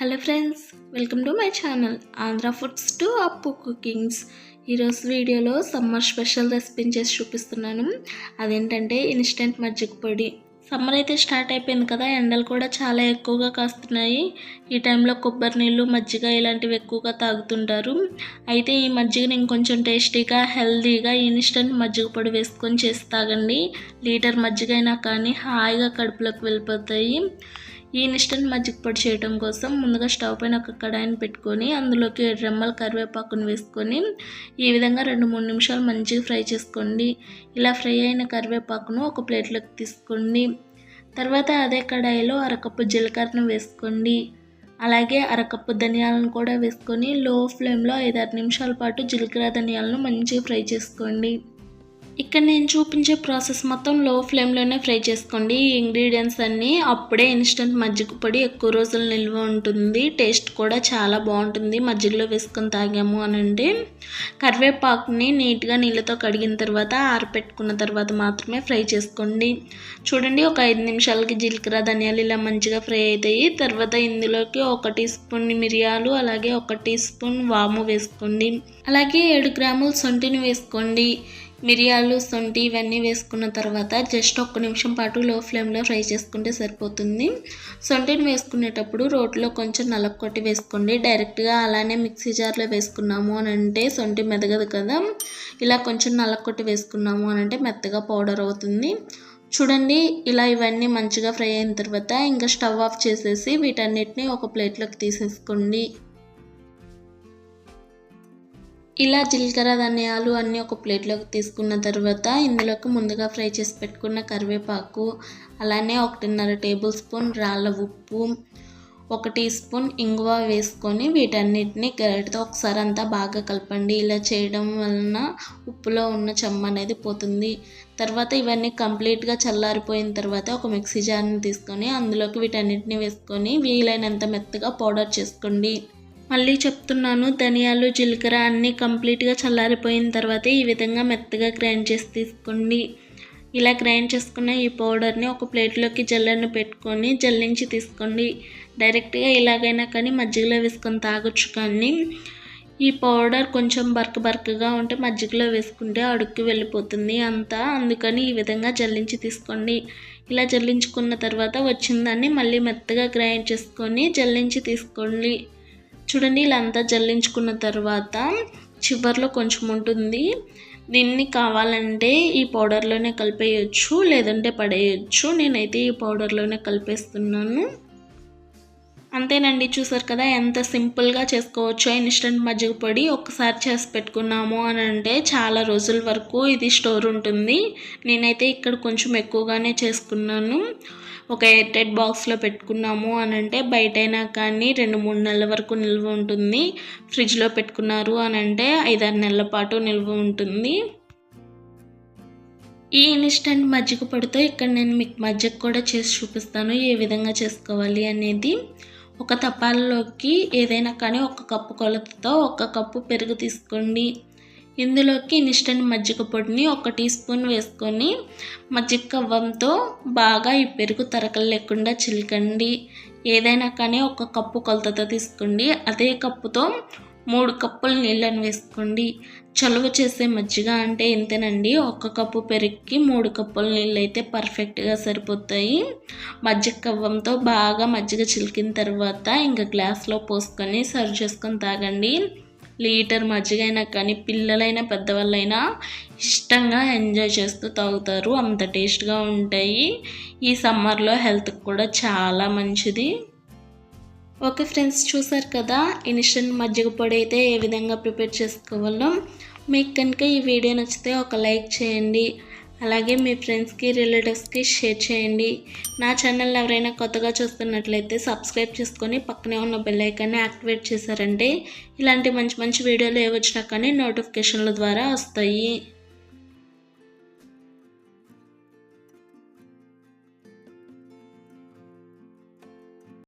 Hello friends welcome to my channel Andhra foods to Appu cookings. ఈరోజు వీడియోలో summer special రెసిపీని చేసి చూపిస్తున్నాను. అదేంటంటే ఇన్స్టెంట్ మజ్జిగ పొడి. సమ్మర్ అయితే స్టార్ట్ అయిపోయింది కదా ఎండలు కూడా చాలా ఎక్కువగా కాస్తున్నాయి. ఈ టైంలో కొబ్బరి నీళ్ళు మజ్జిగ ఇలాంటివి ఎక్కువగా తాగుతుంటారు. అయితే ఈ మజ్జిగని ఇంకొంచెం టేస్టీగా హెల్దీగా ఇన్స్టెంట్ మజ్జిగ పొడి వేసుకొని చేసి తాగండి. లీటర్ మజ్జిగ అయినా కానీ హాయిగా కడుపులోకి వెళ్ళిపోతాయి. ఈ ఇన్స్టెంట్ మజ్జిగ పొడి చేయడం కోసం ముందుగా స్టవ్ పైన ఒక కడాయిని పెట్టుకొని అందులోకి రెమ్మల కరివేపాకును వేసుకొని ఈ విధంగా రెండు మూడు నిమిషాలు మంచిగా ఫ్రై చేసుకోండి. ఇలా ఫ్రై అయిన కరివేపాకును ఒక ప్లేట్లోకి తీసుకోండి. తర్వాత అదే కడాయిలో అరకప్పు జీలకర్రను వేసుకోండి. అలాగే అరకప్పు ధనియాలను కూడా వేసుకొని లో ఫ్లేమ్లో ఐదారు నిమిషాల పాటు జీలకర్ర ధనియాలను మంచిగా ఫ్రై చేసుకోండి. ఇక్కడ నేను చూపించే ప్రాసెస్ మొత్తం లో ఫ్లేమ్లోనే ఫ్రై చేసుకోండి. ఈ ఇంగ్రీడియంట్స్ అన్నీ అప్పుడే ఇన్స్టెంట్ మజ్జిగ పొడి ఎక్కువ రోజులు నిల్వ ఉంటుంది. టేస్ట్ కూడా చాలా బాగుంటుంది. మజ్జిగలో వేసుకొని తాగాము అనండి కరివేపాకుని నీట్గా నీళ్ళతో కడిగిన తర్వాత ఆరపెట్టుకున్న తర్వాత మాత్రమే ఫ్రై చేసుకోండి. చూడండి ఒక ఐదు నిమిషాలకి జీలకర్ర ధనియాలు ఇలా మంచిగా ఫ్రై అవుతాయి. తర్వాత ఇందులోకి ఒక టీ స్పూన్ మిరియాలు అలాగే ఒక టీ స్పూన్ వాము వేసుకోండి. అలాగే ఏడు గ్రాములు సొంటిని వేసుకోండి. మిరియాలు శొంఠి ఇవన్నీ వేసుకున్న తర్వాత జస్ట్ ఒక్క నిమిషం పాటు లో ఫ్లేమ్లో ఫ్రై చేసుకుంటే సరిపోతుంది. శొంఠిని వేసుకునేటప్పుడు రోట్లో కొంచెం నలకొట్టి వేసుకోండి. డైరెక్ట్గా అలానే మిక్సీ జార్లో వేసుకున్నాము అని అంటే శొంఠి మెదగదు కదా. ఇలా కొంచెం నలకొట్టి వేసుకున్నాము అని అంటే మెత్తగా పౌడర్ అవుతుంది. చూడండి ఇలా ఇవన్నీ మంచిగా ఫ్రై అయిన తర్వాత ఇంకా స్టవ్ ఆఫ్ చేసేసి వీటన్నిటిని ఒక ప్లేట్లోకి తీసేసుకోండి. ఇలా జీలకర్ర ధనియాలు అన్నీ ఒక ప్లేట్లోకి తీసుకున్న తర్వాత ఇందులోకి ముందుగా ఫ్రై చేసి పెట్టుకున్న కరివేపాకు అలానే ఒకటిన్నర టేబుల్ స్పూన్ రాళ్ళ ఉప్పు ఒక టీ స్పూన్ ఇంగువ వేసుకొని వీటన్నిటిని గరిటతో ఒకసారి అంతా బాగా కలపండి. ఇలా చేయడం వలన ఉప్పులో ఉన్న చెమ్మ అనేది పోతుంది. తర్వాత ఇవన్నీ కంప్లీట్గా చల్లారిపోయిన తర్వాత ఒక మిక్సీ జార్ని తీసుకొని అందులోకి వీటన్నిటిని వేసుకొని వీలైనంత మెత్తగా పౌడర్ చేసుకోండి. మళ్ళీ చెప్తున్నాను ధనియాలు జీలకర్ర అన్నీ కంప్లీట్గా చల్లారిపోయిన తర్వాత ఈ విధంగా మెత్తగా గ్రైండ్ చేసి తీసుకోండి. ఇలా గ్రైండ్ చేసుకున్న ఈ పౌడర్ని ఒక ప్లేట్లోకి జల్లెను పెట్టుకొని జల్లించి తీసుకోండి. డైరెక్ట్గా ఇలాగైనా కానీ మజ్జిగలో వేసుకొని తాగొచ్చు కానీ ఈ పౌడర్ కొంచెం బర్క్ బర్క్గా ఉంటే మజ్జిగలో వేసుకుంటే అడుక్కి వెళ్ళిపోతుంది అంతా. అందుకని ఈ విధంగా జల్లించి తీసుకోండి. ఇలా జల్లించుకున్న తర్వాత వచ్చిన దాన్ని మళ్ళీ మెత్తగా గ్రైండ్ చేసుకొని జల్లించి తీసుకోండి. చూడండి ఇలా అంతా జల్లించుకున్న తర్వాత చివరిలో కొంచెం ఉంటుంది. దీన్ని కావాలంటే ఈ పౌడర్లోనే కలిపేయచ్చు లేదంటే పడేయచ్చు. నేనైతే ఈ పౌడర్లోనే కలిపేస్తున్నాను. అంతేనండి చూసారు కదా ఎంత సింపుల్గా చేసుకోవచ్చో. ఇన్స్టెంట్ మజ్జిగ పొడి ఒకసారి చేసి పెట్టుకున్నాము అని అంటే చాలా రోజుల వరకు ఇది స్టోర్ ఉంటుంది. నేనైతే ఇక్కడ కొంచెం ఎక్కువగానే చేసుకున్నాను. ఒక ఎయిర్టైట్ బాక్స్లో పెట్టుకున్నాము అని అంటే బయటైనా కానీ రెండు మూడు నెలల వరకు నిల్వ ఉంటుంది. ఫ్రిడ్జ్లో పెట్టుకున్నారు అని అంటే ఐదారు నెలల పాటు నిల్వ ఉంటుంది. ఈ ఇన్స్టెంట్ మజ్జిగ పొడితో ఇక్కడ నేను మీకు మజ్జిగ కూడా చేసి చూపిస్తాను. ఏ విధంగా చేసుకోవాలి అనేది ఒక తపాలలోకి ఏదైనా కానీ ఒక కప్పు కొలతతో ఒక కప్పు పెరుగు తీసుకోండి. ఇందులోకి ఇన్స్టెంట్ మజ్జిగ పొడిని ఒక టీ స్పూన్ వేసుకొని మజ్జిగ కవ్వంతో బాగా ఈ పెరుగు తరకలు లేకుండా చిలకండి. ఏదైనా కానీ ఒక కప్పు కొలతతో తీసుకోండి. అదే కప్పుతో మూడు కప్పులు నీళ్ళని వేసుకోండి. చలువ చేసే మజ్జిగ అంటే ఇంతేనండి ఒక కప్పు పెరుగుకి మూడు కప్పుల నీళ్ళు అయితే పర్ఫెక్ట్గా సరిపోతాయి. మజ్జిగ కవ్వంతో బాగా మజ్జిగ చిలికిన తర్వాత ఇంకా గ్లాస్లో పోసుకొని సర్వ్ చేసుకొని తాగండి. లీటర్ మజ్జిగైనా కానీ పిల్లలైనా పెద్దవాళ్ళైనా ఇష్టంగా ఎంజాయ్ చేస్తూ తాగుతారు. అంత టేస్ట్గా ఉంటాయి. ఈ సమ్మర్లో హెల్త్కి కూడా చాలా మంచిది. ఓకే ఫ్రెండ్స్ చూసారు కదా ఇన్స్టెంట్ మజ్జిగ పొడి అయితే ఏ విధంగా ప్రిపేర్ చేసుకోవాలో? మీకు కనుక ఈ వీడియో నచ్చితే ఒక లైక్ చేయండి. అలాగే మీ ఫ్రెండ్స్కి రిలేటివ్స్కి షేర్ చేయండి. నా ఛానల్ ఎవరైనా కొత్తగా చూస్తున్నట్లయితే సబ్స్క్రైబ్ చేసుకొని పక్కనే ఉన్న బెల్ ఐకాన్ని యాక్టివేట్ చేశారంటే ఇలాంటి మంచి మంచి వీడియోలు ఏ వచ్చినా కానీ నోటిఫికేషన్ల ద్వారా వస్తాయి.